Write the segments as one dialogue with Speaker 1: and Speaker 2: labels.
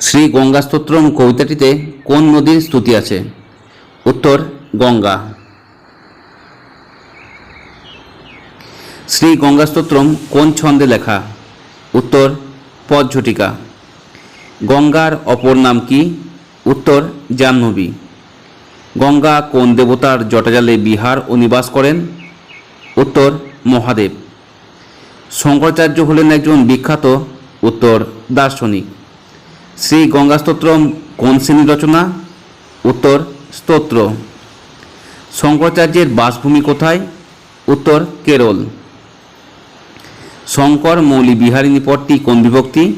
Speaker 1: শ্রী গঙ্গা স্তোত্রম কবিতাটিতে কোন নদীর স্তুতি আছে? উত্তর, গঙ্গা। শ্রী গঙ্গা স্তোত্রম কোন ছন্দে লেখা? উত্তর, পদঝটিকা। গঙ্গার অপর নাম কি? উত্তর, জাহ্নবী। গঙ্গা কোন দেবতার জটাজালে বিহার ও নিবাস করেন? উত্তর, মহাদেব। শঙ্করাচার্য হলেন একজন বিখ্যাত উত্তর দার্শনিক। শ্রী গঙ্গা স্তোত্রম কোন শ্রেণির রচনা? উত্তর, স্তোত্র। শঙ্করাচার্যের বাসভূমি কোথায়? উত্তর, কেরল। শঙ্কর মৌলি বিহারিণী পদটি কোন বিভক্তি?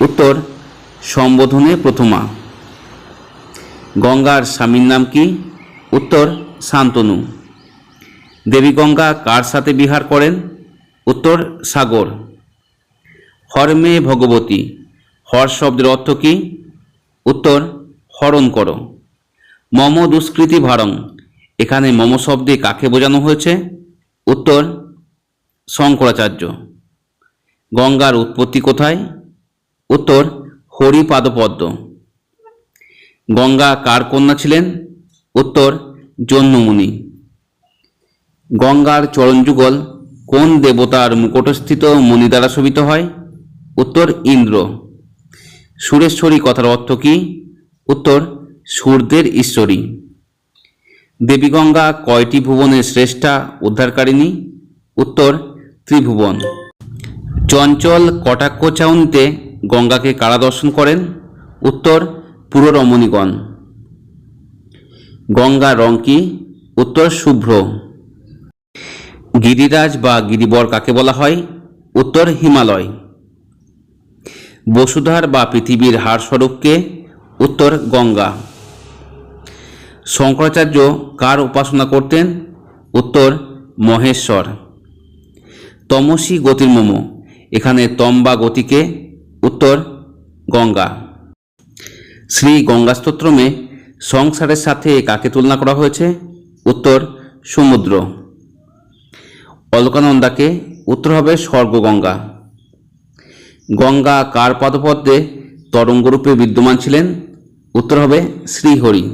Speaker 1: উত্তর, সম্বোধনে প্রথমা। গঙ্গার স্বামীর নাম কি? উত্তর, শান্তনু। দেবী গঙ্গা কার সাথে বিহার করেন? উত্তর, সাগর। হরমে ভগবতী। হর শব্দের অর্থ কি? উত্তর, হরণ করো। মম দুষ্কৃতি ভারং। এখানে মম শব্দে কাকে বোঝানো হয়েছে? উত্তর, শঙ্করাচার্য। গঙ্গার উৎপত্তি কোথায়? উত্তর, হরিপাদপদ্ম। গঙ্গা কার কন্যা ছিলেন? উত্তর জন্মমুনি গঙ্গার চরণযুগল কোন দেবতার মুকুটস্থিত মণি দ্বারা শোভিত হয়? উত্তর, ইন্দ্র। সুরেশ্বরী কথার অর্থ কি? উত্তর সূর্যের ঈশ্বরী। দেবীগঙ্গা কয়টি ভুবনের শ্রেষ্ঠা উদ্ধারকারিণী? উত্তর, ত্রিভুবন। চঞ্চল কটাক্ষ চাউনিতে গঙ্গাকে কারা দর্শন করেন? উত্তর, পুররমণীগণ। গঙ্গা রং কি? উত্তর, শুভ্র। গিরিরাজ বা গিরিবর কাকে বলা হয়? উত্তর, হিমালয়। বসুধার বা পৃথিবীর হার স্বরূপকে উত্তর গঙ্গা। শঙ্করাচার্য কার উপাসনা করতেন? উত্তর মহেশ্বর। তমসী গতির গতির্মম এখানে তম বা গতিকে উত্তর গঙ্গা। শ্রী গঙ্গা স্তোত্রমে সংসারের সাথে কাকে তুলনা করা হয়েছে? উত্তর সমুদ্র। অলকানন্দাকে উত্তর হবে স্বর্গগঙ্গা। গঙ্গা কার পদপদ্মে তরঙ্গরূপে বিদ্যমান ছিলেন? উত্তর হবে শ্রীহরি।